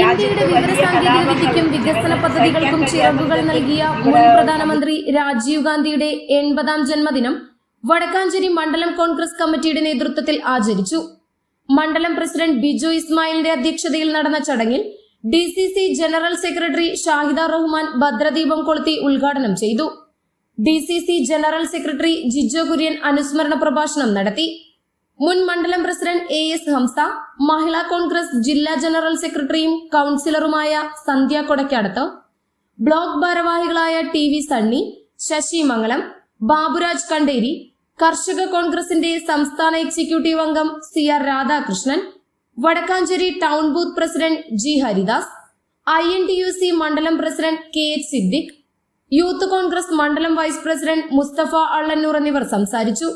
ഇന്ത്യയുടെ വിവരസാങ്കേതിക വിദ്യയ്ക്കും വികസന പദ്ധതികൾക്കും ചിറകുകൾ നൽകിയ മുൻ പ്രധാനമന്ത്രി രാജീവ് ഗാന്ധിയുടെ എൺപതാം ജന്മദിനം വടക്കാഞ്ചേരി മണ്ഡലം കോൺഗ്രസ് കമ്മിറ്റിയുടെ നേതൃത്വത്തിൽ ആചരിച്ചു. മണ്ഡലം പ്രസിഡന്റ് ബിജു ഇസ്മായിലിന്റെ അധ്യക്ഷതയിൽ നടന്ന ചടങ്ങിൽ D C C general secretary Shahida Rahman ഭദ്രദീപം കൊളുത്തി ഉദ്ഘാടനം ചെയ്തു. D C C general secretary Jijo Kurian അനുസ്മരണ പ്രഭാഷണം നടത്തി. മുൻ മണ്ഡലം president A S Hamsa Mahila Congress ജില്ലാ ജനറൽ സെക്രട്ടറിയും കൌൺസിലറുമായ സന്ധ്യ കൊടക്കാടത്ത് ബ്ലോക്ക് ഭാരവാഹികളായ ടി വി സണ്ണി ശശി മംഗളം ബാബുരാജ് കണ്ടേരി കർഷക കോൺഗ്രസിന്റെ സംസ്ഥാന എക്സിക്യൂട്ടീവ് അംഗം C R Radhakrishnan Vadakkanchery town booth president G Haridas I N T U C മണ്ഡലം president K H Siddique youth Congress മണ്ഡലം വൈസ് പ്രസിഡന്റ് മുസ്തഫ അള്ളന്നൂർ എന്നിവർ സംസാരിച്ചു.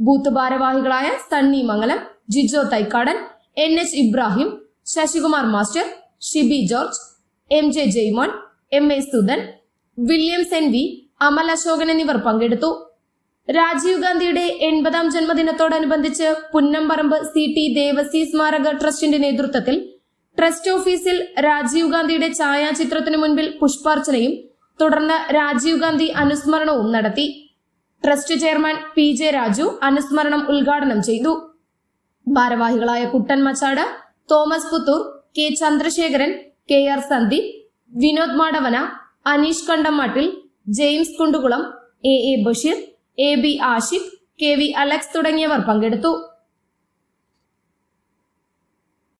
ബൂത്ത് ഭാരവാഹികളായ Sunny Mangalam Jijo Thaikkadan N H Ibrahim Sasikumar master Shibi George M J Jaimon M A Sudhan Williams N V Amal Ashokan എന്നിവർ പങ്കെടുത്തു. രാജീവ് ഗാന്ധിയുടെ എൺപതാം ജന്മദിനത്തോടനുബന്ധിച്ച് Punnamparambu C T Devasi സ്മാരക ട്രസ്റ്റിന്റെ നേതൃത്വത്തിൽ ട്രസ്റ്റ് ഓഫീസിൽ രാജീവ് ഗാന്ധിയുടെ ഛായാചിത്രത്തിനു മുൻപിൽ പുഷ്പാർച്ചനയും തുടർന്ന് രാജീവ് ഗാന്ധി അനുസ്മരണവും നടത്തി. Trust chairman P J Raju അനുസ്മരണം ഉദ്ഘാടനം ചെയ്തു. ഭാരവാഹികളായ Kuttan Machad Thomas Puthur K Chandrasekharan K R Sandeep Vinod Madavana Aneesh Kandamattil James Kundukulam A A Basheer A B Ashiq K V Alex തുടങ്ങിയവർ പങ്കെടുത്തു.